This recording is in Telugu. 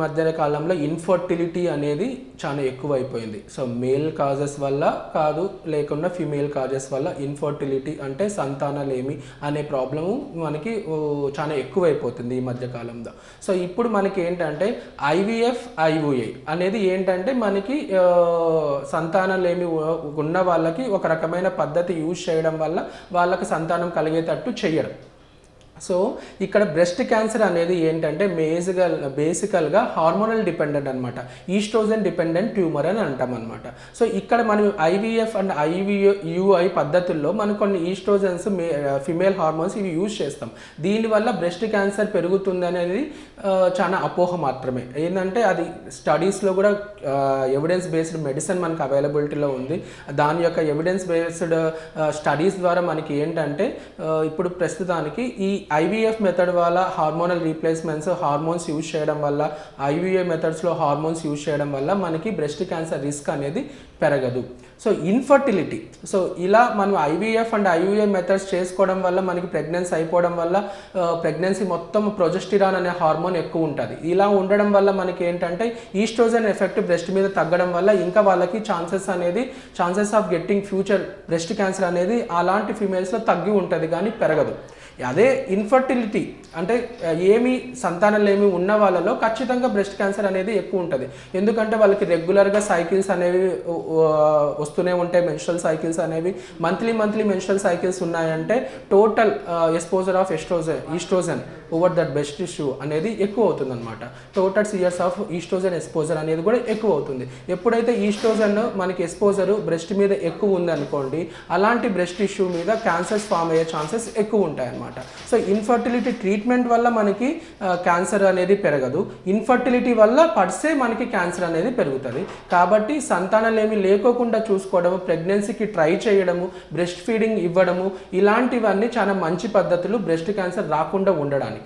మధ్యన కాలంలో ఇన్ఫర్టిలిటీ అనేది చాలా ఎక్కువైపోయింది. సో మేల్ కాజెస్ వల్ల కాదు లేకుండా ఫిమేల్ కాజెస్ వల్ల ఇన్ఫర్టిలిటీ అంటే సంతానలేమి అనే ప్రాబ్లము మనకి చాలా ఎక్కువైపోతుంది ఈ మధ్య కాలంలో. సో ఇప్పుడు మనకి ఏంటంటే ఐవీఎఫ్ ఐఓఏ అనేది ఏంటంటే మనకి ఆ, సంతానలేమి ఉన్న వాళ్ళకి ఒక రకమైన పద్ధతి యూజ్ చేయడం వల్ల వాళ్ళకి సంతానం కలిగేటట్టు చేయడం సో ఇక్కడ బ్రెస్ట్ క్యాన్సర్ అనేది ఏంటంటే బేసికల్ బేసికల్గా హార్మోనల్ డిపెండెంట్ అనమాట ఈస్ట్రోజన్ డిపెండెంట్ ట్యూమర్ అని అంటాం అనమాట సో ఇక్కడ మనం ఐవీఎఫ్ అండ్ ఐవియుఐ పద్ధతుల్లో మనం కొన్ని ఈస్ట్రోజన్స్ ఫిమేల్ హార్మోన్స్ ఇవి యూజ్ చేస్తాం. దీనివల్ల బ్రెస్ట్ క్యాన్సర్ పెరుగుతుంది అనేది చాలా అపోహ మాత్రమే. ఏంటంటే అది స్టడీస్లో కూడా ఎవిడెన్స్ బేస్డ్ మెడిసిన్ మనకు అవైలబిలిటీలో ఉంది. దాని యొక్క ఎవిడెన్స్ బేస్డ్ స్టడీస్ ద్వారా మనకి ఏంటంటే ఇప్పుడు ప్రస్తుతానికి ఈ ఐవీఎఫ్ మెథడ్ వల్ల హార్మోనల్ రీప్లేస్మెంట్స్ హార్మోన్స్ యూజ్ చేయడం వల్ల ఐవీఏ మెథడ్స్లో హార్మోన్స్ యూజ్ చేయడం వల్ల మనకి బ్రెస్ట్ క్యాన్సర్ రిస్క్ అనేది పెరగదు. సో ఇన్ఫర్టిలిటీ సో ఇలా మనం ఐవీఎఫ్ అండ్ ఐవీఏ మెథడ్స్ చేసుకోవడం వల్ల మనకి ప్రెగ్నెన్సీ అయిపోవడం వల్ల ప్రెగ్నెన్సీ మొత్తం ప్రొజెస్టిరాన్ అనే హార్మోన్ ఎక్కువ ఉంటుంది. ఇలా ఉండడం వల్ల మనకి ఏంటంటే ఈస్ట్రోజన్ ఎఫెక్ట్ బ్రెస్ట్ మీద తగ్గడం వల్ల ఇంకా వాళ్ళకి ఛాన్సెస్ అనేది chances of getting future breast cancer అనేది అలాంటి ఫీమేల్స్లో తగ్గి ఉంటుంది కానీ పెరగదు. అదే ఇన్ఫర్టిలిటీ అంటే ఏమి సంతానాలు ఏమి ఉన్న వాళ్ళలో ఖచ్చితంగా బ్రెస్ట్ క్యాన్సర్ అనేది ఎక్కువ ఉంటుంది. ఎందుకంటే వాళ్ళకి రెగ్యులర్గా సైకిల్స్ అనేవి వస్తూనే ఉంటాయి. మెన్స్ట్రల్ సైకిల్స్ అనేవి మంత్లీ మంత్లీ మెన్స్ట్రల్ సైకిల్స్ ఉన్నాయంటే total exposure of estrogen estrogen over that best issue అనేది ఎక్కువ అవుతుంది అనమాట total years of estrogen exposure అనేది కూడా ఎక్కువ అవుతుంది. ఎప్పుడైతే ఈస్ట్రోజన్ మనకి ఎక్స్పోజర్ బ్రెస్ట్ మీద ఎక్కువ ఉంది అనుకోండి అలాంటి బ్రెస్ట్ ఇష్యూ మీద క్యాన్సర్స్ ఫామ్ అయ్యే ఛాన్సెస్ ఎక్కువ ఉంటాయన్నమాట. సో ఇన్ఫర్టిలిటీ ట్రీట్మెంట్ వల్ల మనకి క్యాన్సర్ అనేది పెరగదు. ఇన్ఫర్టిలిటీ వల్ల పర్సే మనకి క్యాన్సర్ అనేది పెరుగుతుంది. కాబట్టి సంతానాలేమి లేకోకుండా చూసుకోవడము ప్రెగ్నెన్సీకి ట్రై చేయడము బ్రెస్ట్ ఫీడింగ్ ఇవ్వడము ఇలాంటివన్నీ చాలా మంచి పద్ధతులు బ్రెస్ట్ క్యాన్సర్ రాకుండా ఉండడానికి.